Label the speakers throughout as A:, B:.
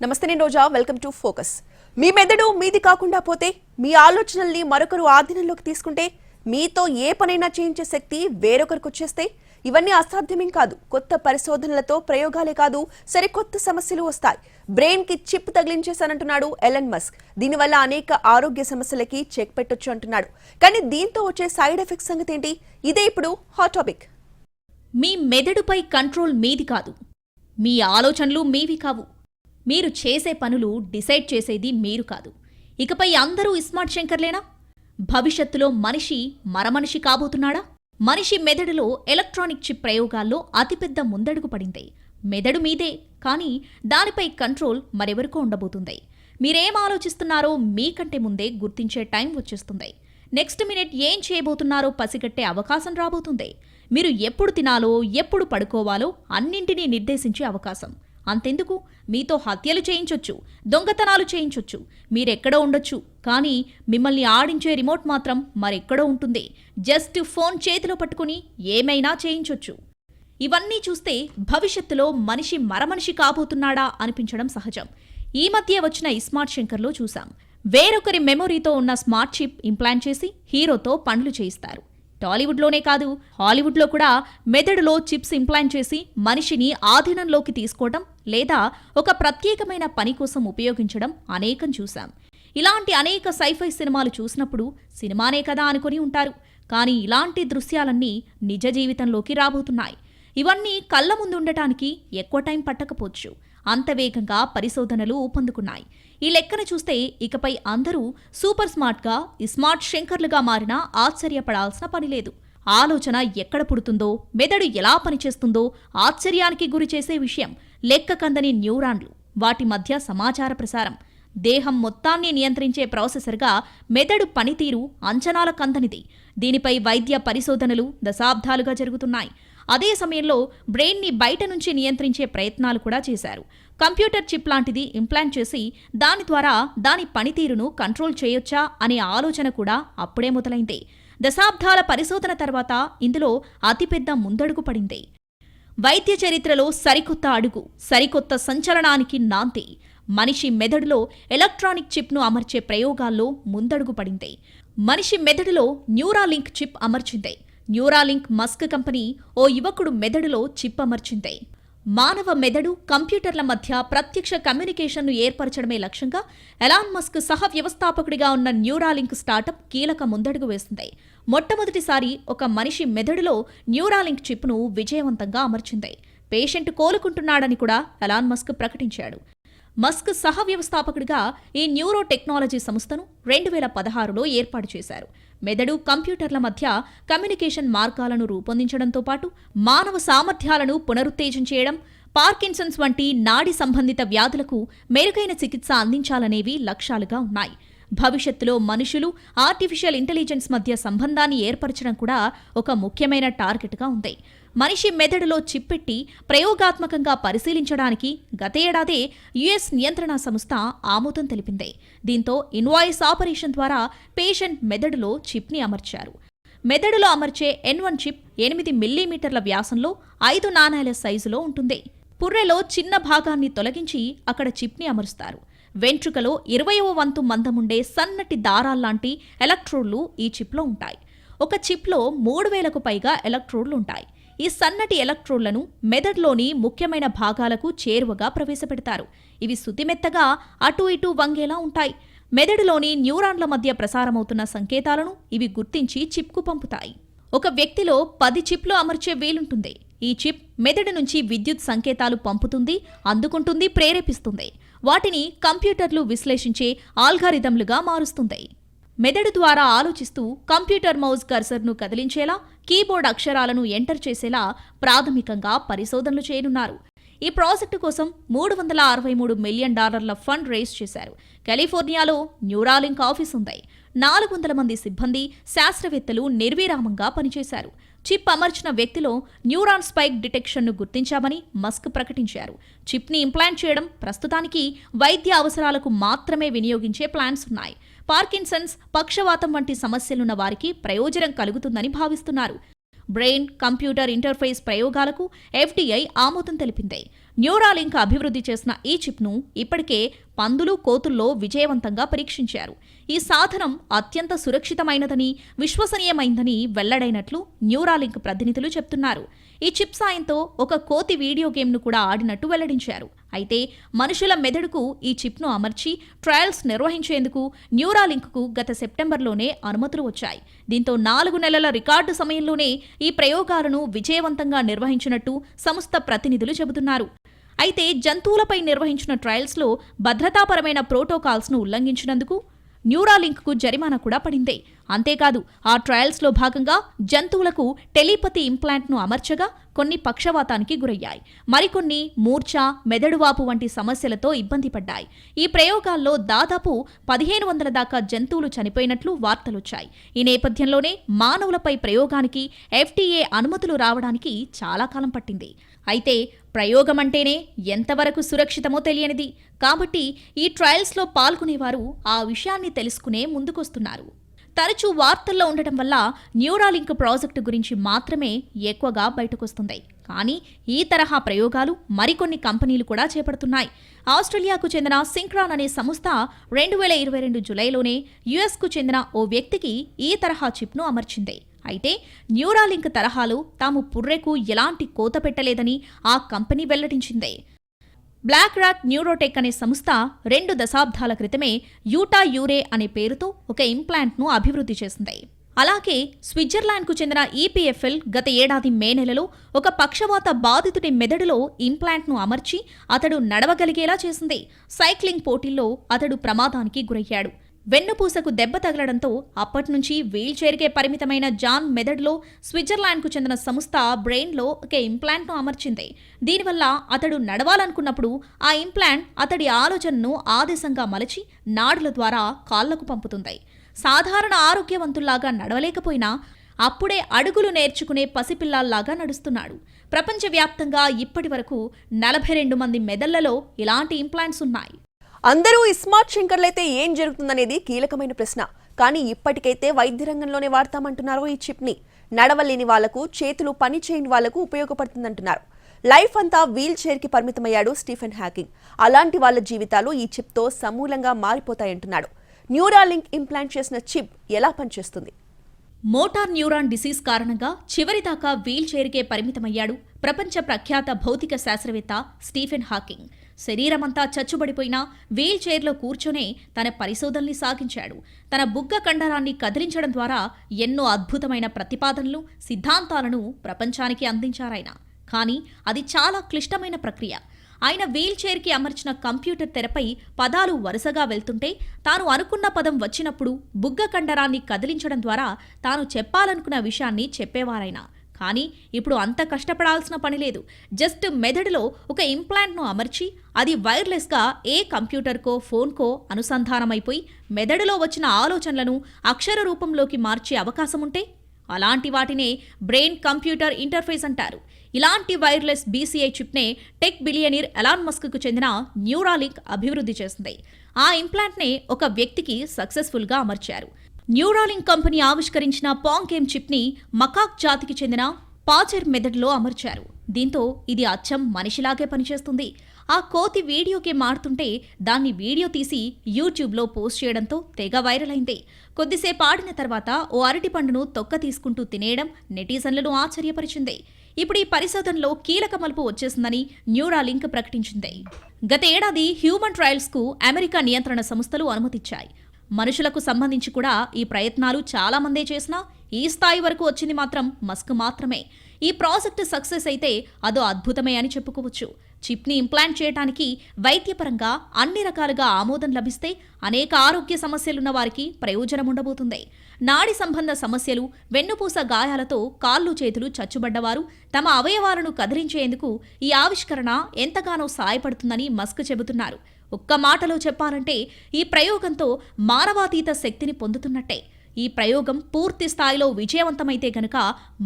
A: నమస్తే నేను Roja welcome to focus. మీ మెదడు మీది కాకుండా పోతే మీ ఆలోచనల్ని మరొకరు ఆధీనంలోకి తీసుకుంటే మీతో ఏ పనైనా చేయించే శక్తి వేరొకరికి వచ్చేస్తే ఇవన్నీ అసాధ్యమేం కాదు. కొత్త పరిశోధనలతో ప్రయోగాలే కాదు సరికొత్త సమస్యలు వస్తాయి. బ్రెయిన్కి చిప్ తగిలించేశానంటున్నాడు ఎలన్ మస్క్. దీనివల్ల అనేక ఆరోగ్య సమస్యలకి చెక్ పెట్టొచ్చు అంటున్నాడు. కానీ దీంతో వచ్చే సైడ్ ఎఫెక్ట్స్ సంగతి ఏంటి? ఇదే ఇప్పుడు హాట్ టాపిక్.
B: మీ మెదడుపై కంట్రోల్ మీది కాదు. మీ ఆలోచనలు మీవి కావు. మీరు చేసే పనులు డిసైడ్ చేసేది మీరు కాదు. ఇకపై అందరూ ఇస్మార్ట్ శంకర్లేనా? భవిష్యత్తులో మనిషి మరమనిషి కాబోతున్నాడా? మనిషి మెదడులో ఎలక్ట్రానిక్ చిప్ ప్రయోగాల్లో అతిపెద్ద ముందడుగు పడింది. మెదడు మీదే కానీ దానిపై కంట్రోల్ మరెవరికో ఉండబోతుంది. మీరేం ఆలోచిస్తున్నారో మీకంటే ముందే గుర్తించే టైం వచ్చేస్తుంది. నెక్స్ట్ మినిట్ ఏం చేయబోతున్నారో పసిగట్టే అవకాశం రాబోతుంది. మీరు ఎప్పుడు తినాలో ఎప్పుడు పడుకోవాలో అన్నింటినీ నిర్దేశించే అవకాశం. అంతెందుకు? మీతో హత్యలు చేయించొచ్చు దొంగతనాలు చేయించొచ్చు. మీరెక్కడో ఉండొచ్చు కానీ మిమ్మల్ని ఆడించే రిమోట్ మాత్రం మరెక్కడో ఉంటుంది. జస్ట్ ఫోన్ చేతిలో పట్టుకుని ఏమైనా చేయించొచ్చు. ఇవన్నీ చూస్తే భవిష్యత్తులో మనిషి మరమనిషి కాబోతున్నాడా అనిపించడం సహజం. ఈ మధ్య వచ్చిన ఇస్మార్ట్ శంకర్లో చూశాం. వేరొకరి మెమొరీతో ఉన్న స్మార్ట్ చిప్ ఇంప్లాంట్ చేసి హీరోతో పనులు చేయిస్తారు. టాలీవుడ్లోనే కాదు హాలీవుడ్లో కూడా మెదడులో చిప్స్ ఇంప్లాంట్ చేసి మనిషిని ఆధీనంలోకి తీసుకోవడం లేదా ఒక ప్రత్యేకమైన పని కోసం ఉపయోగించడం అనేకం చూశాం. ఇలాంటి అనేక సైఫై సినిమాలు చూసినప్పుడు సినిమానే కదా అనుకుని ఉంటారు. కానీ ఇలాంటి దృశ్యాలన్నీ నిజ జీవితంలోకి రాబోతున్నాయి. ఇవన్నీ కళ్ళ ముందుండటానికి ఎక్కువ టైం పట్టకపోవచ్చు. అంత వేగంగా పరిశోధనలు ఊపందుకున్నాయి ఈ లెక్కన చూస్తే ఇకపై అందరూ సూపర్ స్మార్ట్గా స్మార్ట్ శంకర్లుగా మారినా ఆశ్చర్యపడాల్సిన పని లేదు. ఆలోచన ఎక్కడ పుడుతుందో మెదడు ఎలా పనిచేస్తుందో ఆశ్చర్యానికి గురి చేసే విషయం. లెక్క కందని న్యూరాన్లు వాటి మధ్య సమాచార ప్రసారం. దేహం మొత్తాన్ని నియంత్రించే ప్రాసెసర్గా మెదడు పనితీరు అంచనాల కందనిది. దీనిపై వైద్య పరిశోధనలు దశాబ్దాలుగా జరుగుతున్నాయి. అదే సమయంలో బ్రెయిన్ని బయట నుంచి నియంత్రించే ప్రయత్నాలు కూడా చేశారు. కంప్యూటర్ చిప్ లాంటిది ఇంప్లాంట్ చేసి దాని ద్వారా దాని పనితీరును కంట్రోల్ చేయొచ్చా అనే ఆలోచన కూడా అప్పుడే మొదలైంది. దశాబ్దాల పరిశోధన తర్వాత ఇందులో అతిపెద్ద ముందడుగు పడింది. వైద్య చరిత్రలో సరికొత్త అడుగు సరికొత్త సంచలనానికి నాంతి మనిషి మెదడులో ఎలక్ట్రానిక్ చిప్ను అమర్చే ప్రయోగాల్లో ముందడుగు పడింది. మనిషి మెదడులో న్యూరాలింక్ చిప్ అమర్చింది. న్యూరాలింక్ మస్క్ కంపెనీ ఓ యువకుడు మెదడులో చిప్ అమర్చింది. మానవ మెదడు కంప్యూటర్ల మధ్య ప్రత్యక్ష కమ్యూనికేషన్ను ఏర్పరచడమే లక్ష్యంగా ఎలాన్ మస్క్ సహ వ్యవస్థాపకుడిగా ఉన్న న్యూరాలింక్ స్టార్టప్ కీలక ముందడుగు వేసింది. మొట్టమొదటిసారి ఒక మనిషి మెదడులో న్యూరాలింక్ చిప్ను విజయవంతంగా అమర్చింది. పేషెంట్ కోలుకుంటున్నాడని కూడా ఎలాన్ మస్క్ ప్రకటించాడు. మస్క్ సహ వ్యవస్థాపకుడిగా ఈ న్యూరో టెక్నాలజీ సంస్థను రెండు వేల పదహారులో ఏర్పాటు చేశారు. మెదడు కంప్యూటర్ల మధ్య కమ్యూనికేషన్ మార్గాలను రూపొందించడంతో పాటు మానవ సామర్థ్యాలను పునరుత్తేజం చేయడం పార్కిన్సన్స్ వంటి నాడి సంబంధిత వ్యాధులకు మెరుగైన చికిత్స అందించాలనేవి లక్ష్యాలుగా ఉన్నాయి. భవిష్యత్తులో మనుషులు ఆర్టిఫిషియల్ ఇంటెలిజెన్స్ మధ్య సంబంధాన్ని ఏర్పరచడం కూడా ఒక ముఖ్యమైన టార్గెట్గా ఉంది. మనిషి మెదడులో చిప్పెట్టి ప్రయోగాత్మకంగా పరిశీలించడానికి గతేడాదే యుఎస్ నియంత్రణ సంస్థ ఆమోదం తెలిపింది. దీంతో ఇన్వాయిస్ ఆపరేషన్ ద్వారా పేషెంట్ మెదడులో చిప్ని అమర్చారు. మెదడులో అమర్చే ఎన్ వన్ చిప్ ఎనిమిది మిల్లీమీటర్ల వ్యాసంలో ఐదు నాణేల సైజులో ఉంటుంది. పుర్రెలో చిన్న భాగాన్ని తొలగించి అక్కడ చిప్ని అమరుస్తారు. వెంట్రుకలో ఇరవయవ వంతు మందముండే సన్నటి దారాల్లాంటి ఎలక్ట్రోడ్లు ఈ చిప్లో ఉంటాయి. ఒక చిప్లో మూడు వేలకు పైగా ఎలక్ట్రోడ్లు ఉంటాయి. ఈ సన్నటి ఎలక్ట్రోన్లను మెదడులోని ముఖ్యమైన భాగాలకు చేరువగా ప్రవేశపెడతారు. ఇవి సుతిమెత్తగా అటు ఇటు వంగేలా ఉంటాయి. మెదడులోని న్యూరాన్ల మధ్య ప్రసారమవుతున్న సంకేతాలను ఇవి గుర్తించి చిప్కు పంపుతాయి. ఒక వ్యక్తిలో పది చిప్లు అమర్చే వీలుంటుంది. ఈ చిప్ మెదడు నుంచి విద్యుత్ సంకేతాలు పంపుతుంది అందుకుంటుంది ప్రేరేపిస్తుంది. వాటిని కంప్యూటర్లు విశ్లేషించే ఆల్గారిథంలుగా మారుస్తుంది. మెదడు ద్వారా ఆలోచిస్తూ కంప్యూటర్ మౌస్ కర్సర్ను కదిలించేలా కీబోర్డ్ అక్షరాలను ఎంటర్ చేసేలా ప్రాథమికంగా పరిశోధనలు చేయనున్నారు. ఈ ప్రాజెక్టు కోసం మూడు వందల అరవై మూడు మిలియన్ డాలర్ల ఫండ్ రేస్ చేశారు. కాలిఫోర్నియాలో న్యూరాలింక్ ఆఫీస్ ఉంది నాలుగు వందల మంది సిబ్బంది శాస్త్రవేత్తలు నిర్విరామంగా పనిచేశారు. చిప్ అమర్చిన వ్యక్తిలో న్యూరాన్ స్పైక్ డిటెక్షన్ను గుర్తించామని మస్క్ ప్రకటించారు. చిప్ని ఇంప్లాంట్ చేయడం ప్రస్తుతానికి వైద్య అవసరాలకు మాత్రమే వినియోగించే ప్లాన్స్ ఉన్నాయి. పార్కిన్సన్స్ పక్షవాతం వంటి సమస్యలున్న వారికి ప్రయోజనం కలుగుతుందని భావిస్తున్నారు. బ్రెయిన్ కంప్యూటర్ ఇంటర్ఫేస్ ప్రయోగాలకు ఎఫ్డీఐ ఆమోదం తెలిపింది. న్యూరాలింక్ అభివృద్ధి చేసిన ఈ చిప్ను ఇప్పటికే పందులు కోతుల్లో విజయవంతంగా పరీక్షించారు. ఈ సాధనం అత్యంత సురక్షితమైనదని విశ్వసనీయమైందని వెల్లడైనట్లు న్యూరాలింక్ ప్రతినిధులు చెప్తున్నారు. ఈ చిప్ సాయంతో ఒక కోతి వీడియో గేమ్ను కూడా ఆడినట్టు వెల్లడించారు. అయితే మనుషుల మెదడుకు ఈ చిప్ను అమర్చి ట్రయల్స్ నిర్వహించేందుకు న్యూరాలింక్కు గత సెప్టెంబర్లోనే అనుమతులు వచ్చాయి. దీంతో నాలుగు నెలల రికార్డు సమయంలోనే ఈ ప్రయోగాలను విజయవంతంగా నిర్వహించినట్టు సంస్థ ప్రతినిధులు చెబుతున్నారు. అయితే జంతువులపై నిర్వహించిన ట్రయల్స్లో భద్రతాపరమైన ప్రోటోకాల్స్ను ఉల్లంఘించినందుకు న్యూరాలింక్కు జరిమానా కూడా పడింది. అంతేకాదు ఆ ట్రయల్స్లో భాగంగా జంతువులకు టెలిపతి ఇంప్లాంట్ను అమర్చగా కొన్ని పక్షవాతానికి గురయ్యాయి. మరికొన్ని మూర్ఛ మెదడువాపు వంటి సమస్యలతో ఇబ్బంది పడ్డాయి. ఈ ప్రయోగాల్లో దాదాపు పదిహేను వందల దాకా జంతువులు చనిపోయినట్లు వార్తలొచ్చాయి. ఈ నేపథ్యంలోనే మానవులపై ప్రయోగానికి ఎఫ్టీఏ అనుమతులు రావడానికి చాలా కాలం పట్టింది. అయితే ప్రయోగమంటేనే ఎంతవరకు సురక్షితమో తెలియనిది. కాబట్టి ఈ ట్రయల్స్లో పాల్గొనేవారు ఆ విషయాన్ని తెలుసుకునే ముందుకొస్తున్నారు. తరచూ వార్తల్లో ఉండటం వల్ల న్యూరాలింక్ ప్రాజెక్టు గురించి మాత్రమే ఎక్కువగా బయటకొస్తుంది. కానీ ఈ తరహా ప్రయోగాలు మరికొన్ని కంపెనీలు కూడా చేపడుతున్నాయి. ఆస్ట్రేలియాకు చెందిన సింక్రాన్ అనే సంస్థ రెండు వేల ఇరవై రెండు జులైలోనే యుఎస్కు చెందిన ఓ వ్యక్తికి ఈ తరహా చిప్ను అమర్చింది. అయితే న్యూరాలింక్ తరహాలో తాము పుర్రెకు ఎలాంటి కోత పెట్టలేదని ఆ కంపెనీ వెల్లడించింది. బ్లాక్ రాక్ న్యూరోటెక్ అనే సంస్థ రెండు దశాబ్దాల క్రితమే యూటా యూరే అనే పేరుతో ఒక ఇంప్లాంట్ను అభివృద్ధి చేసింది. అలాగే స్విట్జర్లాండ్కు చెందిన ఈపీఎఫ్ఎల్ గత ఏడాది మే నెలలో ఒక పక్షవాత బాధితుడి మెదడులో ఇంప్లాంట్ను అమర్చి అతడు నడవగలిగేలా చేసింది. సైక్లింగ్ పోటీల్లో అతడు ప్రమాదానికి గురయ్యాడు. వెన్నుపూసకు దెబ్బ తగలడంతో అప్పట్నుంచి వీల్చైర్కే పరిమితమైన జాన్ మెదడులో స్విట్జర్లాండ్కు చెందిన సంస్థ బ్రెయిన్లో ఒక ఇంప్లాంట్ను అమర్చింది. దీనివల్ల అతడు నడవాలనుకున్నప్పుడు ఆ ఇంప్లాంట్ అతడి ఆలోచనను ఆదేశంగా మలచి నాడుల ద్వారా కాళ్ళకు పంపుతుంది. సాధారణ ఆరోగ్యవంతుల్లాగా నడవలేకపోయినా అప్పుడే అడుగులు నేర్చుకునే పసిపిల్లాల్లాగా నడుస్తున్నాడు. ప్రపంచవ్యాప్తంగా ఇప్పటి వరకు నలభై రెండు మంది మెదళ్ళలో ఇలాంటి ఇంప్లాంట్స్ ఉన్నాయి.
A: అందరూ ఇస్మార్ట్ శంకర్లైతే ఏం జరుగుతుందనేది కీలకమైన ప్రశ్న. కానీ ఇప్పటికైతే వైద్య రంగంలోనే వాడతామంటున్నారు ఈ చిప్ని. నడవలేని వాళ్ళకు చేతులు పని చేయని వాళ్ళకు ఉపయోగపడుతుందంటున్నారు. లైఫ్ అంతా వీల్ చైర్కి పరిమితమయ్యాడు స్టీఫెన్ హ్యాకింగ్ అలాంటి వాళ్ళ జీవితాలు ఈ చిప్తో సమూలంగా మారిపోతాయంటున్నాడు. న్యూరాలింక్ ఇంప్లాంట్ చేసిన చిప్ ఎలా పనిచేస్తుంది?
B: మోటార్ న్యూరాన్ డిసీజ్ కారణంగా చివరిదాకా వీల్ చైర్కే పరిమితమయ్యాడు ప్రపంచ ప్రఖ్యాత భౌతిక శాస్త్రవేత్త స్టీఫెన్ హాకింగ్. శరీరమంతా చచ్చుబడిపోయినా వీల్ చైర్లో కూర్చొనే తన పరిశోధనల్ని సాగించాడు. తన బుగ్గ కండరాన్ని కదిలించడం ద్వారా ఎన్నో అద్భుతమైన ప్రతిపాదనలు సిద్ధాంతాలను ప్రపంచానికి అందించారాయన. కానీ అది చాలా క్లిష్టమైన ప్రక్రియ. ఆయన వీల్ చైర్కి అమర్చిన కంప్యూటర్ తెరపై పదాలు వరుసగా వెళ్తుంటే తాను అనుకున్న పదం వచ్చినప్పుడు బుగ్గ కండరాన్ని కదిలించడం ద్వారా తాను చెప్పాలనుకున్న విషయాన్ని చెప్పేవారైనా కానీ ఇప్పుడు అంత కష్టపడాల్సిన పని లేదు. జస్ట్ మెదడులో ఒక ఇంప్లాంట్ను అమర్చి అది వైర్లెస్గా ఏ కంప్యూటర్కో ఫోన్కో అనుసంధానమైపోయి మెదడులో వచ్చిన ఆలోచనలను అక్షర రూపంలోకి మార్చే అవకాశం ఉంటే అలాంటి వాటినే బ్రెయిన్ కంప్యూటర్ ఇంటర్ఫేస్ అంటారు. ఇలాంటి వైర్లెస్ బీసీఐ చిప్నే టెక్ బిలియనీర్ ఎలాన్ మస్క్కు చెందిన న్యూరాలింక్ అభివృద్ధి చేసింది. ఆ ఇంప్లాంట్నే ఒక వ్యక్తికి సక్సెస్ఫుల్గా అమర్చారు. న్యూరాలింక్ కంపెనీ ఆవిష్కరించిన పాంకేమ్ చిప్ని మకాక్ జాతికి చెందిన పాచర్ మెదడులో అమర్చారు. దీంతో ఇది అచ్చం మనిషిలాగే పనిచేస్తుంది. ఆ కోతి వీడియో గేమ్ ఆడుతుంటే దాన్ని వీడియో తీసి యూట్యూబ్లో పోస్ట్ చేయడంతో తెగ వైరల్ అయింది. కొద్దిసేపు ఆడిన తర్వాత ఓ అరటి పండును తొక్క తీసుకుంటూ తినేయడం నెటిజన్లను ఆశ్చర్యపరిచింది. ఇప్పుడు ఈ పరిశోధనలో కీలక మలుపు వచ్చేసిందని న్యూరాలింక్ ప్రకటించింది. గత ఏడాది హ్యూమన్ ట్రయల్స్కు అమెరికా నియంత్రణ సంస్థలు అనుమతిచ్చాయి. మనుషులకు సంబంధించి కూడా ఈ ప్రయత్నాలు చాలా మందే చేసినా ఈ స్థాయి వరకు వచ్చింది మాత్రం మస్క్ మాత్రమే. ఈ ప్రాజెక్ట్ సక్సెస్ అయితే అదో అద్భుతమే అని చెప్పుకోవచ్చు. చిప్ని ఇంప్లాంట్ చేయడానికి వైద్యపరంగా అన్ని రకాలుగా ఆమోదం లభిస్తే అనేక ఆరోగ్య సమస్యలున్న వారికి ప్రయోజనం ఉండబోతుంది. నాడి సంబంధ సమస్యలు వెన్నుపూస గాయాలతో కాళ్ళు చేతులు చచ్చుబడ్డవారు తమ అవయవాలను కదిలించేందుకు ఈ ఆవిష్కరణ ఎంతగానో సాయపడుతుందని మస్క్ చెబుతున్నారు. ఒక్క మాటలో చెప్పాలంటే ఈ ప్రయోగంతో మానవాతీత శక్తిని పొందుతున్నట్టే. ఈ ప్రయోగం పూర్తి స్థాయిలో విజయవంతమైతే గనుక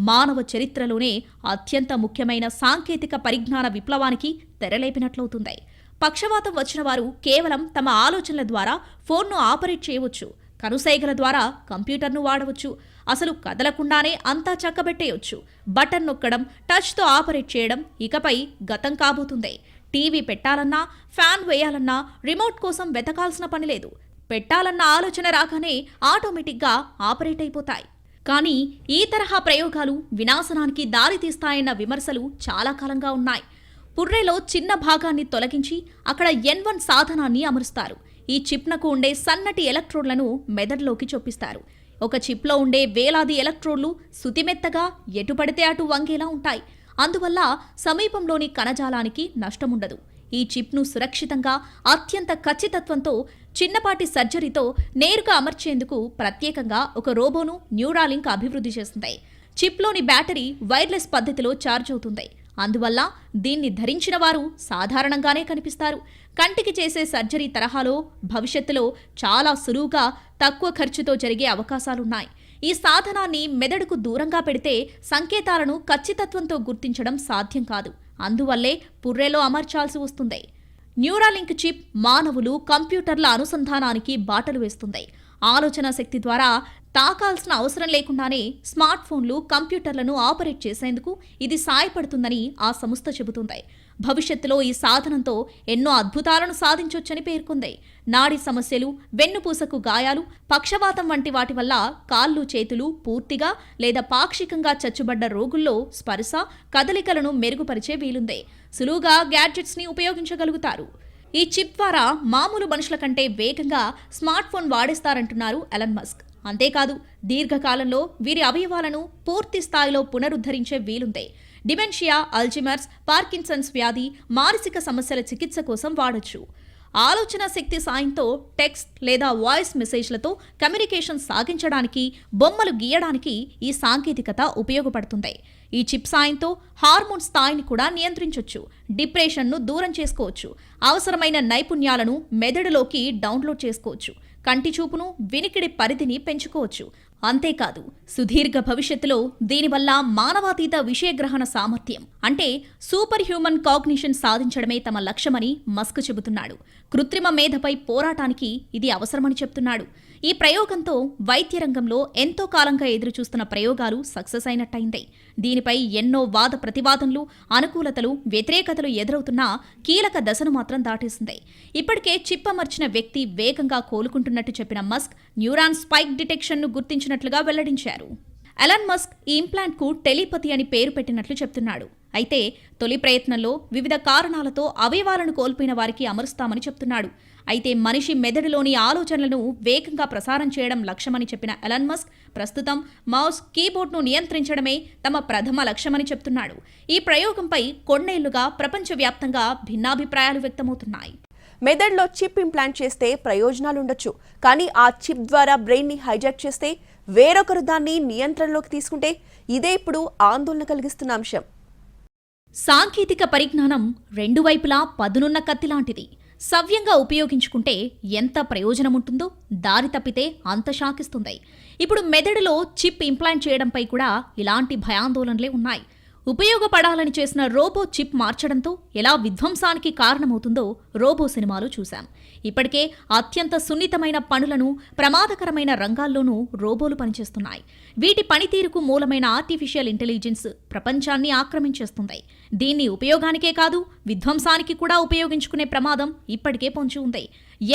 B: మానవ చరిత్రలోనే అత్యంత ముఖ్యమైన సాంకేతిక పరిజ్ఞాన విప్లవానికి తెరలేపినట్లవుతుంది. పక్షవాతం వచ్చిన వారు కేవలం తమ ఆలోచనల ద్వారా ఫోన్ను ఆపరేట్ చేయవచ్చు కనుసైగల ద్వారా కంప్యూటర్ను వాడవచ్చు అసలు కదలకుండానే అంతా చక్కబెట్టేయొచ్చు బటన్ నొక్కడం టచ్తో ఆపరేట్ చేయడం ఇకపై గతం కాబోతుంది. టీవీ పెట్టాలన్నా ఫ్యాన్ వేయాలన్నా రిమోట్ కోసం వెతకాల్సిన పని లేదు. పెట్టాలన్న ఆలోచన రాగానే ఆటోమేటిక్గా ఆపరేట్ అయిపోతాయి. కానీ ఈ తరహా ప్రయోగాలు వినాశనానికి దారితీస్తాయన్న విమర్శలు చాలా కాలంగా ఉన్నాయి. పుర్రెలో చిన్న భాగాన్ని తొలగించి అక్కడ ఎన్ వన్ సాధనాన్ని అమరుస్తారు. ఈ చిప్నకు ఉండే సన్నటి ఎలక్ట్రోడ్లను మెదడులోకి చొప్పిస్తారు. ఒక చిప్లో ఉండే వేలాది ఎలక్ట్రోడ్లు సుతిమెత్తగా ఎటుపడితే అటు వంగేలా ఉంటాయి. అందువల్ల సమీపంలోని కణజాలానికి నష్టముండదు. ఈ చిప్ను సురక్షితంగా అత్యంత ఖచ్చితత్వంతో చిన్నపాటి సర్జరీతో నేరుగా అమర్చేందుకు ప్రత్యేకంగా ఒక రోబోను న్యూరాలింక్ అభివృద్ధి చేస్తుంది. చిప్లోని బ్యాటరీ వైర్లెస్ పద్ధతిలో ఛార్జ్ అవుతుంది. అందువల్ల దీన్ని ధరించిన వారు సాధారణంగానే కనిపిస్తారు. కంటికి చేసే సర్జరీ తరహాలో భవిష్యత్తులో చాలా సులువుగా తక్కువ ఖర్చుతో జరిగే అవకాశాలున్నాయి. ఈ సాధనాన్ని మెదడుకు దూరంగా పెడితే సంకేతాలను ఖచ్చితత్వంతో గుర్తించడం సాధ్యం కాదు. అందువల్లే పుర్రెలో అమర్చాల్సి వస్తుంది. న్యూరాలింక్ చిప్ మానవులు కంప్యూటర్ల అనుసంధానానికి బాటలు వేస్తుంది ఆలోచన శక్తి ద్వారా తాకాల్సిన అవసరం లేకుండానే స్మార్ట్ ఫోన్లు కంప్యూటర్లను ఆపరేట్ చేసేందుకు ఇది సాయపడుతుందని ఆ సంస్థ చెబుతుంది. భవిష్యత్తులో ఈ సాధనంతో ఎన్నో అద్భుతాలను సాధించొచ్చని పేర్కొంది. నాడి సమస్యలు వెన్నుపూసకు గాయాలు పక్షవాతం వంటి వాటి వల్ల కాళ్ళు చేతులు పూర్తిగా లేదా పాక్షికంగా చచ్చుబడ్డ రోగుల్లో స్పర్శ కదలికలను మెరుగుపరిచే వీలుంది. సులువుగా గ్యాడ్జెట్స్ని ఉపయోగించగలుగుతారు. ఈ చిప్ ద్వారా మామూలు మనుషుల కంటే వేగంగా స్మార్ట్ ఫోన్ వాడేస్తారంటున్నారు ఎలన్ మస్క్. అంతేకాదు దీర్ఘకాలంలో వీరి అవయవాలను పూర్తి స్థాయిలో పునరుద్ధరించే వీలుంది డిమెన్షియా అల్జిమర్స్ పార్కిన్సన్స్ వ్యాధి మానసిక సమస్యల చికిత్స కోసం వాడచ్చు. ఆలోచన శక్తి సాయంతో టెక్స్ట్ లేదా వాయిస్ మెసేజ్లతో కమ్యూనికేషన్ సాగించడానికి బొమ్మలు గీయడానికి ఈ సాంకేతికత ఉపయోగపడుతుంది ఈ చిప్ సాయంతో హార్మోన్ స్థాయిని కూడా నియంత్రించవచ్చు డిప్రెషన్ను దూరం చేసుకోవచ్చు అవసరమైన నైపుణ్యాలను మెదడులోకి డౌన్లోడ్ చేసుకోవచ్చు. కంటి చూపును వినికిడి పరిధిని పెంచుకోవచ్చు. అంతేకాదు సుదీర్ఘ భవిష్యత్తులో దీనివల్ల మానవాతీత విషయగ్రహణ సామర్థ్యం అంటే సూపర్ హ్యూమన్ కాగ్నిషన్ సాధించడమే తమ లక్ష్యమని మస్క్ చెబుతున్నాడు. కృత్రిమ మేధపై పోరాటానికి ఇది అవసరమని చెప్తున్నాడు. ఈ ప్రయోగంతో వైద్య రంగంలో ఎంతో కాలంగా ఎదురుచూస్తున్న ప్రయోగాలు సక్సెస్ అయినట్టయింది. దీనిపై ఎన్నో వాద ప్రతివాదనలు అనుకూలతలు వ్యతిరేకతలు ఎదురవుతున్నా కీలక దశను మాత్రం దాటేసింది. ఇప్పటికే చిప్ అమర్చిన వ్యక్తి వేగంగా కోలుకుంటున్నట్టు చెప్పిన మస్క్ న్యూరాన్ స్పైక్ డిటెక్షన్ను గుర్తించినట్లుగా వెల్లడించారు. అలన్ మస్క్ ఈ ఇంప్లాంట్కు టెలిపతి అని పేరు పెట్టినట్లు చెప్తున్నాడు. అయితే తొలి ప్రయత్నంలో వివిధ కారణాలతో అవయవాలను కోల్పోయిన వారికి అమరుస్తామని చెప్తున్నాడు. అయితే మనిషి మెదడులోని ఆలోచనలను వేగంగా ప్రసారం చేయడం లక్ష్యమని చెప్పిన ఎలన్ మస్క్ ప్రస్తుతం మౌస్ కీబోర్డ్ను నియంత్రించడమే తమ ప్రథమ లక్ష్యమని చెప్తున్నాడు. ఈ ప్రయోగంపై కొన్నేళ్ళుగా ప్రపంచవ్యాప్తంగా భిన్నాభిప్రాయాలు వ్యక్తమవుతున్నాయి.
A: మెదడులో చిప్ ఇంప్లాంట్ చేస్తే ప్రయోజనాలుండొచ్చు. కానీ ఆ చిప్ ద్వారా బ్రెయిన్ని హైజాక్ చేస్తే వేరొకరు దాన్ని నియంత్రణలోకి తీసుకుంటే ఇదే ఇప్పుడు ఆందోళన కలిగిస్తున్న అంశం.
B: సాంకేతిక పరిజ్ఞానం రెండు వైపులా పదునున్న కత్తి లాంటిది సవ్యంగా ఉపయోగించుకుంటే ఎంత ప్రయోజనం ఉంటుందో దారి తప్పితే అంత షాకిస్తుంది. ఇప్పుడు మెదడులో చిప్ ఇంప్లాంట్ చేయడంపై కూడా ఇలాంటి భయాందోళనలే ఉన్నాయి. ఉపయోగపడాలని చేసిన రోబో చిప్ మార్చడంతో ఎలా విధ్వంసానికి కారణమవుతుందో రోబో సినిమాలు చూశాం. ఇప్పటికే అత్యంత సున్నితమైన పనులను ప్రమాదకరమైన రంగాల్లోనూ రోబోలు పనిచేస్తున్నాయి. వీటి పనితీరుకు మూలమైన ఆర్టిఫిషియల్ ఇంటెలిజెన్స్ ప్రపంచాన్ని ఆక్రమించేస్తుంది దీన్ని ఉపయోగానికే కాదు విధ్వంసానికి కూడా ఉపయోగించుకునే ప్రమాదం ఇప్పటికే పొంచి ఉంది.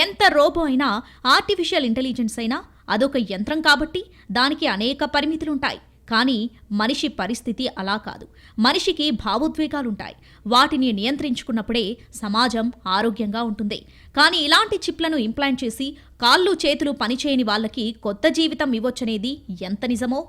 B: ఎంత రోబో అయినా ఆర్టిఫిషియల్ ఇంటెలిజెన్స్ అయినా అదొక యంత్రం కాబట్టి దానికి అనేక పరిమితులుంటాయి. కానీ మనిషి పరిస్థితి అలా కాదు. మనిషికి భావోద్వేగాలుంటాయి. వాటిని నియంత్రించుకున్నప్పుడే సమాజం ఆరోగ్యంగా ఉంటుంది. కానీ ఇలాంటి చిప్లను ఇంప్లాంట్ చేసి కాళ్ళు చేతులు పనిచేయని వాళ్ళకి కొత్త జీవితం ఇవ్వొచ్చనేది ఎంత నిజమో?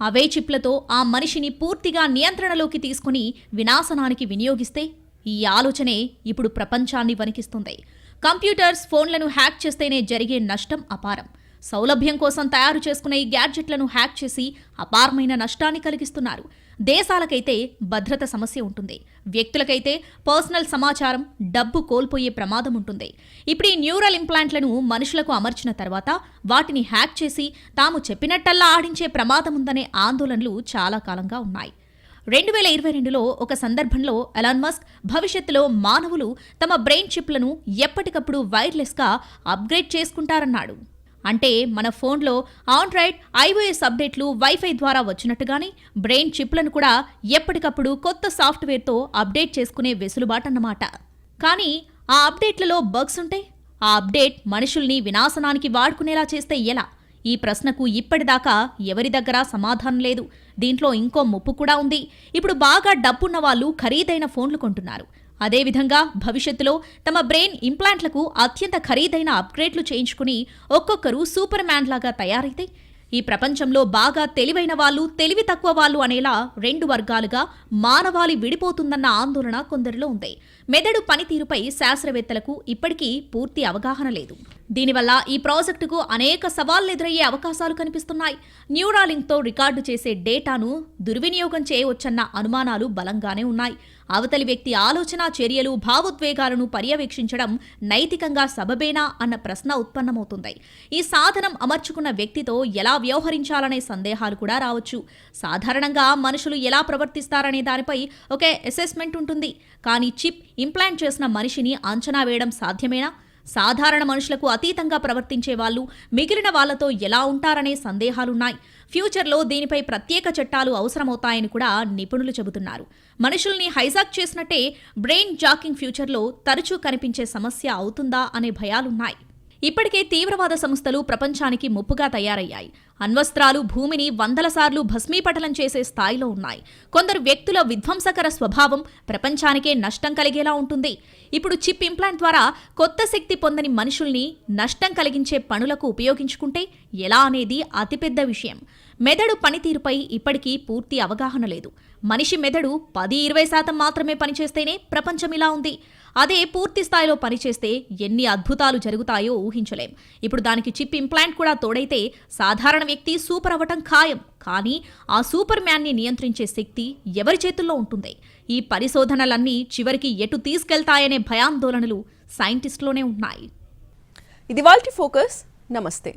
B: అవే చిప్లతో ఆ మనిషిని పూర్తిగా నియంత్రణలోకి తీసుకుని వినాశనానికి వినియోగిస్తే ఈ ఆలోచనే ఇప్పుడు ప్రపంచాన్ని వణికిస్తుంది. కంప్యూటర్స్ ఫోన్లను హ్యాక్ చేస్తేనే జరిగే నష్టం అపారం. సౌలభ్యం కోసం తయారు చేసుకున్న ఈ గ్యాడ్జెట్లను హ్యాక్ చేసి అపారమైన నష్టాన్ని కలిగిస్తున్నారు. దేశాలకైతే భద్రత సమస్య ఉంటుంది. వ్యక్తులకైతే పర్సనల్ సమాచారం డబ్బు కోల్పోయే ప్రమాదం ఉంటుంది. ఇప్పుడు ఈ న్యూరల్ ఇంప్లాంట్లను మనుషులకు అమర్చిన తర్వాత వాటిని హ్యాక్ చేసి తాము చెప్పినట్టల్లా ఆడించే ప్రమాదం ఉందనే ఆందోళనలు చాలా కాలంగా ఉన్నాయి. రెండు వేల ఇరవై రెండులో ఒక సందర్భంలో ఎలాన్ మస్క్ భవిష్యత్తులో మానవులు తమ బ్రెయిన్ చిప్లను ఎప్పటికప్పుడు వైర్లెస్గా అప్గ్రేడ్ చేసుకుంటారన్నాడు. అంటే మన ఫోన్లో ఆండ్రాయిడ్ ఐఓఎస్ అప్డేట్లు వైఫై ద్వారా వచ్చినట్టుగానే బ్రెయిన్ చిప్లను కూడా ఎప్పటికప్పుడు కొత్త సాఫ్ట్వేర్తో అప్డేట్ చేసుకునే వెసులుబాటు అన్నమాట కానీ ఆ అప్డేట్లలో బగ్స్ ఉంటే ఆ అప్డేట్ మనుషుల్ని వినాశనానికి వాడుకునేలా చేస్తే ఎలా? ఈ ప్రశ్నకు ఇప్పటిదాకా ఎవరి దగ్గర సమాధానం లేదు. దీంట్లో ఇంకో ముప్పు కూడా ఉంది. ఇప్పుడు బాగా డబ్బున్న వాళ్ళు ఖరీదైన ఫోన్లు కొంటున్నారు. అదేవిధంగా భవిష్యత్తులో తమ బ్రెయిన్ ఇంప్లాంట్లకు అత్యంత ఖరీదైన అప్గ్రేడ్లు చేయించుకుని ఒక్కొక్కరు సూపర్ మ్యాన్ లాగా తయారైతే ఈ ప్రపంచంలో బాగా తెలివైన వాళ్ళు తెలివి తక్కువ వాళ్ళు అనేలా రెండు వర్గాలుగా మానవాళి విడిపోతుందన్న ఆందోళన కొందరిలో ఉంది. మెదడు పనితీరుపై శాస్త్రవేత్తలకు ఇప్పటికీ పూర్తి అవగాహన లేదు. దీనివల్ల ఈ ప్రాజెక్టుకు అనేక సవాళ్ళు ఎదురయ్యే అవకాశాలు కనిపిస్తున్నాయి. న్యూరాలింక్తో రికార్డు చేసే డేటాను దుర్వినియోగం చేయవచ్చన్న అనుమానాలు బలంగానే ఉన్నాయి. అవతలి వ్యక్తి ఆలోచన చర్యలు భావోద్వేగాలను పర్యవేక్షించడం నైతికంగా సబబేనా అన్న ప్రశ్న ఉత్పన్నమవుతుంది. ఈ సాధనం అమర్చుకున్న వ్యక్తితో ఎలా వ్యవహరించాలనే సందేహాలు కూడా రావచ్చు. సాధారణంగా మనుషులు ఎలా ప్రవర్తిస్తారనే దానిపై ఒక అసెస్మెంట్ ఉంటుంది. కానీ చిప్ ఇంప్లాంట్ చేసిన మనిషిని అంచనా వేయడం సాధ్యమేనా? సాధారణ మనుషులకు అతీతంగా ప్రవర్తించే వాళ్ళు మిగిలిన వాళ్ళతో ఎలా ఉంటారనే సందేహాలున్నాయి. ఫ్యూచర్లో దీనిపై ప్రత్యేక చట్టాలు అవసరమవుతాయని కూడా నిపుణులు చెబుతున్నారు. మనుషుల్ని హైజాక్ చేసినట్టే బ్రెయిన్ జాకింగ్ ఫ్యూచర్లో తరచూ కనిపించే సమస్య అవుతుందా అనే భయాలున్నాయి. ఇప్పటికే తీవ్రవాద సంస్థలు ప్రపంచానికి ముప్పుగా తయారయ్యాయి. అణ్వస్త్రాలు భూమిని వందల సార్లు భస్మీపటలం చేసే స్థాయిలో ఉన్నాయి. కొందరు వ్యక్తుల విధ్వంసకర స్వభావం ప్రపంచానికే నష్టం కలిగేలా ఉంటుంది. ఇప్పుడు చిప్ ఇంప్లాంట్ ద్వారా కొత్త శక్తి పొందని మనుషుల్ని నష్టం కలిగించే పనులకు ఉపయోగించుకుంటే ఎలా అనేది అతిపెద్ద విషయం. మెదడు పనితీరుపై ఇప్పటికీ పూర్తి అవగాహన లేదు. మనిషి మెదడు పది ఇరవై శాతం మాత్రమే పనిచేస్తేనే ప్రపంచం ఇలా ఉంది. అదే పూర్తి స్థాయిలో పనిచేస్తే ఎన్ని అద్భుతాలు జరుగుతాయో ఊహించలేం. ఇప్పుడు దానికి చిప్ ఇంప్లాంట్ కూడా తోడైతే సాధారణ వ్యక్తి సూపర్ అవ్వటం ఖాయం. కానీ ఆ సూపర్ మ్యాన్ని నియంత్రించే శక్తి ఎవరి చేతుల్లో ఉంటుంది? ఈ పరిశోధనలన్నీ చివరికి ఎటు తీసుకెళ్తాయనే భయాందోళనలు సైంటిస్టులోనే ఉన్నాయి
A: ఇది వాళ్ళ ఫోకస్. నమస్తే.